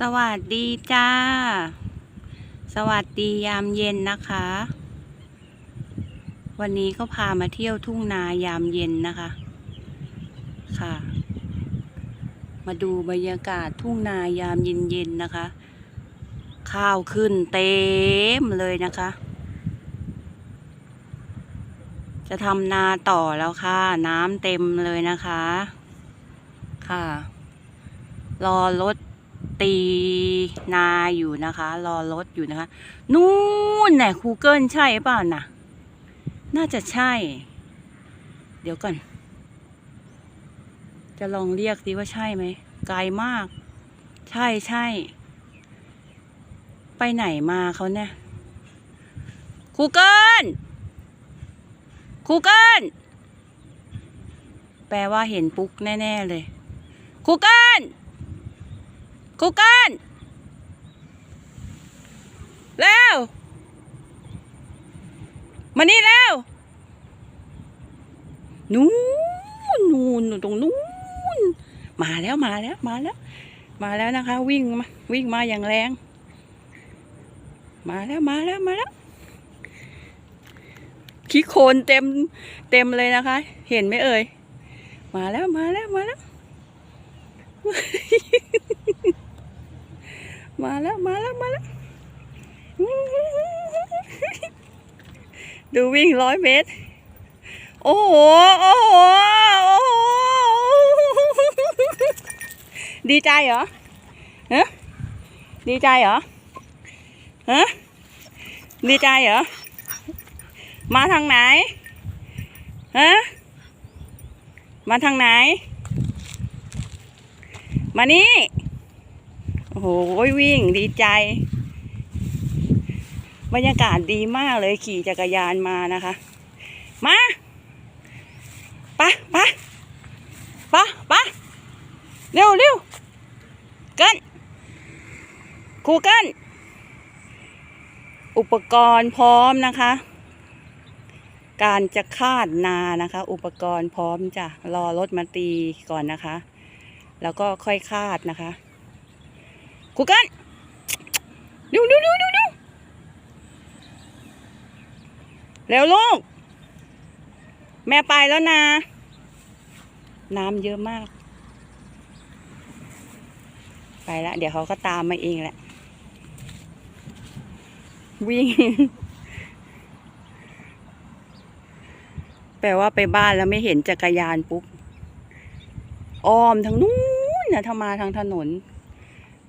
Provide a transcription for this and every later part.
สวัสดีจ้า สวัสดียามเย็นนะคะ วันนี้ก็พามาเที่ยวทุ่งนายามเย็นนะคะ ค่ะ มาดูบรรยากาศทุ่งนายามเย็นๆนะคะ ข้าวขึ้นเต็มเลยนะคะ จะทำนาต่อแล้วค่ะ น้ำเต็มเลยนะคะ ค่ะ รอรถ ตีนาอยู่นะคะ รอรถอยู่นะคะ นู่นแน่คูเกิลใช่เปล่าน่ะน่าจะใช่ เดี๋ยวก่อน จะลองเรียกดิว่าใช่ไหมไกลมาก ใช่ใช่ ไปไหนมาเขาเนี่ยคูเกิลคูเกิลแปลว่าเห็นปุ๊กแน่ ๆ เลยคูเกิล กูเกิลเร็ว มานี่เร็ว นู่นนู่นตรงนู้นมาแล้วมาแล้วมาแล้ว มาแล้วนะคะ วิ่งมาวิ่งมาอย่างแรง มาแล้วมาแล้วมาแล้วขี้โคลนเต็มเต็มเลยนะคะ เห็นไหมเอ่ย มาแล้วมาแล้วมาแล้ว มาแล้วมาแล้วมาแล้วดูวิ่งร้อยเมตร โอ้โห โอ้โห โอ้โห ดีใจเหรอฮะดีใจเหรอฮะดีใจเหรอ มาทางไหนฮะมาทางไหน มานี่ โอ้โหวิ่งดีใจ บรรยากาศดีมากเลยขี่จักรยานมานะคะ มาปะปะปะปะเร็วเร็วกันครูกัน อุปกรณ์พร้อมนะคะ การจะคาดนานะคะ อุปกรณ์พร้อมจะรอรถมาตีก่อนนะคะ แล้วก็ค่อยคาดนะคะ ครูเกันดูดูดูดูดูเร็วลูก แม่ไปแล้วนะ น้ำเยอะมาก ไปละเดี๋ยวเขาก็ตามมาเองแหละ วิ่ง แปลว่าไปบ้านแล้วไม่เห็นจักรยานปุ๊บ อ้อมทางนู้นนะถ้ามาทางถนน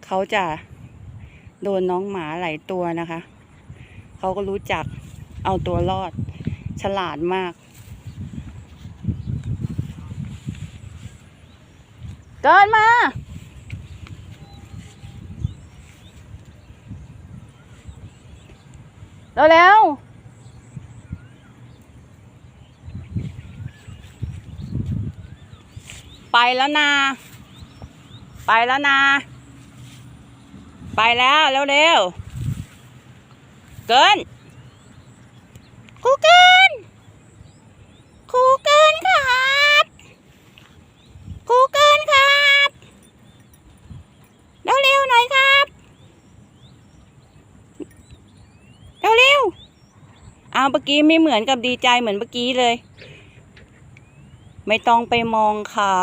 เขาจะโดนน้องหมาหลายตัวนะคะ เขาก็รู้จักเอาตัวรอด ฉลาดมาก เกินมาเร็วๆไปแล้วนะ ไปแล้วนะ ไปแล้วเร็วๆเกินครูเกินครูเกินครับครูเกินครับเร็วๆหน่อยครับเร็วๆเอาเมื่อกี้ไม่เหมือนกับดีใจเหมือนเมื่อกี้เลย ไม่ต้องไปมองเขา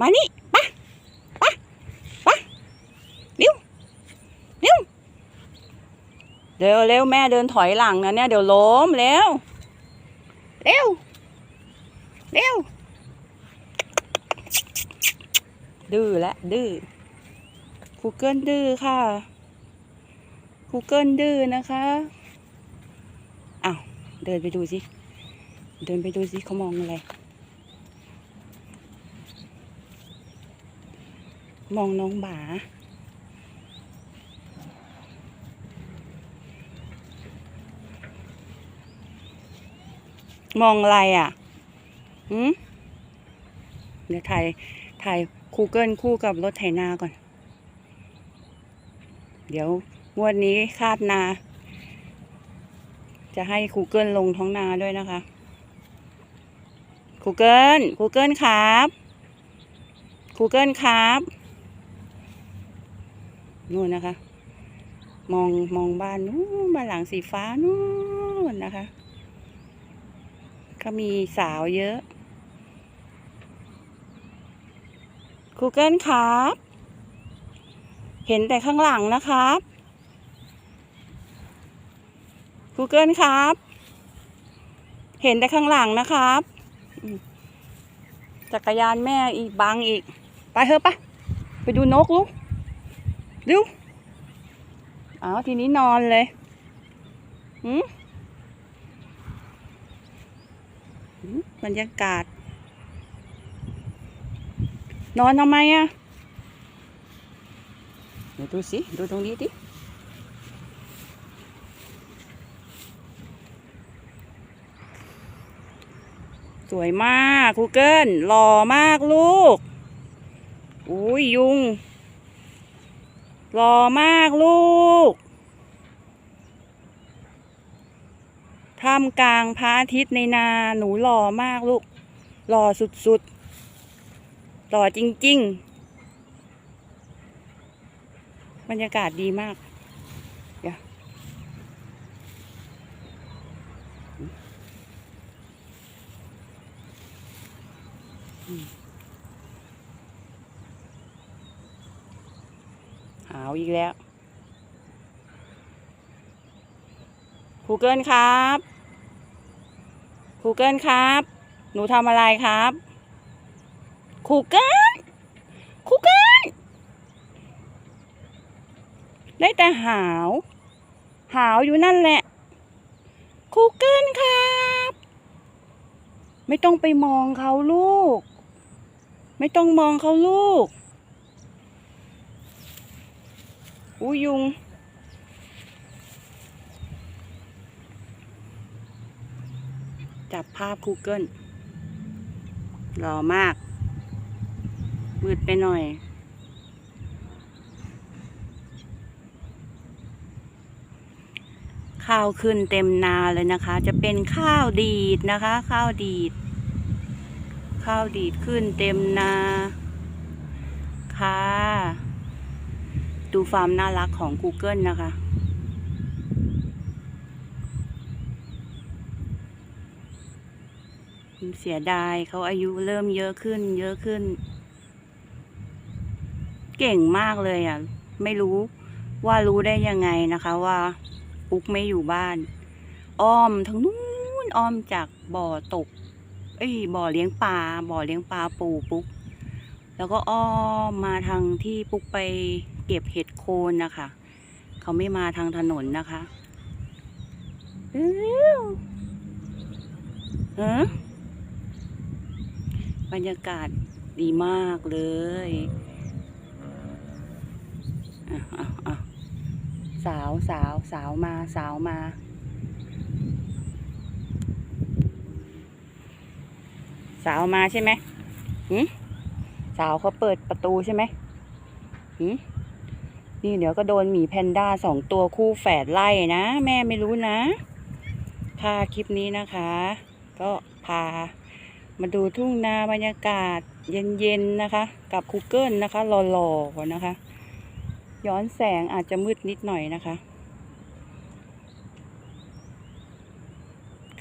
มานี่ปะปะปะเร็วเร็ว เร็วเร็วแม่เดินถอยหลังนะเนี่ยเดี๋ยวล้มเร็ว เร็ว เร็ว ดื้อและดื้อคูเกิลดื้อค่ะคูเกิลดื้อนะคะอ้าวเดินไปดูสิ เดินไปดูสิเขามองอะไร มองน้องบา มองอะไรอะหืมเดี๋ยวถ่าย ถ่ายคูเกิลคู่กับรถไถนาก่อน เดี๋ยวงวดนี้คาดนา จะให้คูเกิลลงท้องนาด้วยนะคะคูเกิลคูเกิลครับคูเกิลครับนู่นนะคะ มองมองบ้านนู้นบ้านหลังสีฟ้านู่นนะคะ ก็มีสาวเยอะครูเกิลครับ เห็นแต่ข้างหลังนะครับครูเกิลครับ เห็นแต่ข้างหลังนะครับ จักรยานแม่อีกบังอีก ไปเถอะปะไปดูนกลูกเร็วเอาทีนี้นอนเลยหืมหืม บรรยากาศ นอนทำไมอะเดี๋ยวดูสิ ดูตรงนี้ดิสวยมากคูเกิลหล่อมากลูก อุ้ยยุง หล่อมากลูก ท่ามกลางพระอาทิตย์ในนาหนูหล่อมากลูกหล่อสุดๆหล่อจริง ๆ บรรยากาศดีมากเดี๋ยวหาวอีกแล้ว ครูเกิลครับครูเกิลครับ หนูทำอะไรครับครูเกิลครูเกิลได้แต่หาว หาวอยู่นั่นแหละครูเกิลครับ ไม่ต้องไปมองเขาลูก ไม่ต้องมองเขาลูก อุยยุง จับภาพ Google หล่อมาก มืดไปหน่อย ข้าวขึ้นเต็มนาเลยนะคะ จะเป็นข้าวดีดนะคะ ข้าวดีด ข้าวดีดขึ้นเต็มนา ค่ะ ดูความน่ารักของ Google นะคะ เสียดายเขาอายุเริ่มเยอะขึ้น เยอะขึ้น เก่งมากเลยอะ ไม่รู้ว่ารู้ได้ยังไงนะคะว่าปุ๊กไม่อยู่บ้าน อ้อมทั้งนู้นอ้อมจากบ่อตก เอ้ยบ่อเลี้ยงปลาบ่อเลี้ยงปลาปูปุ๊ก แล้วก็อ้อมมาทางที่ปุ๊กไปเก็บเห็ดโคนนะคะเขาไม่มาทางถนนนะคะเอ้วฮะ บรรยากาศดีมากเลยอะอะอะสาวสาวสาวมาสาวมา สาวมาใช่ไหมหืมสาวเขาเปิดประตูใช่ไหมหืมนี่เดี๋ยวก็โดนหมีแพนด้าสองตัวคู่แฝดไล่นะ แม่ไม่รู้นะพาคลิปนี้นะคะ ก็พา มาดูทุ่งนาบรรยากาศเย็นๆนะคะ กับคูเกิลนะคะหล่อๆนะคะ ย้อนแสงอาจจะมืดนิดหน่อยนะคะ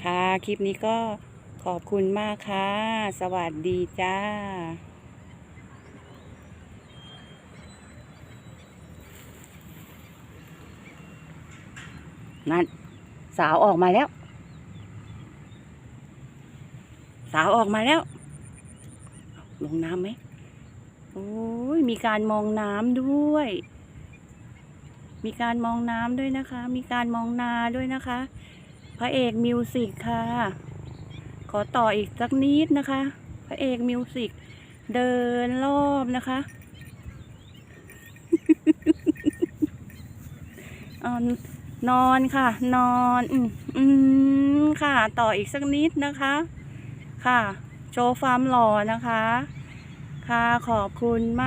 ค่ะคลิปนี้ก็ขอบคุณมากค่ะ สวัสดีจ้านั่นสาวออกมาแล้ว สาวออกมาแล้ว ลงน้ำไหมโอ้ยมีการมองน้ำด้วย มีการมองน้ำด้วยนะคะ มีการมองนาด้วยนะคะ พระเอกมิวสิกค่ะ ขอต่ออีกสักนิดนะคะ พระเอกมิวสิกเดินรอบนะคะนอนค่ะ นอน อืมค่ะ ต่ออีกสักนิดนะคะ ค่ะ โชว์ความหล่อนะคะ ค่ะขอบคุณมาก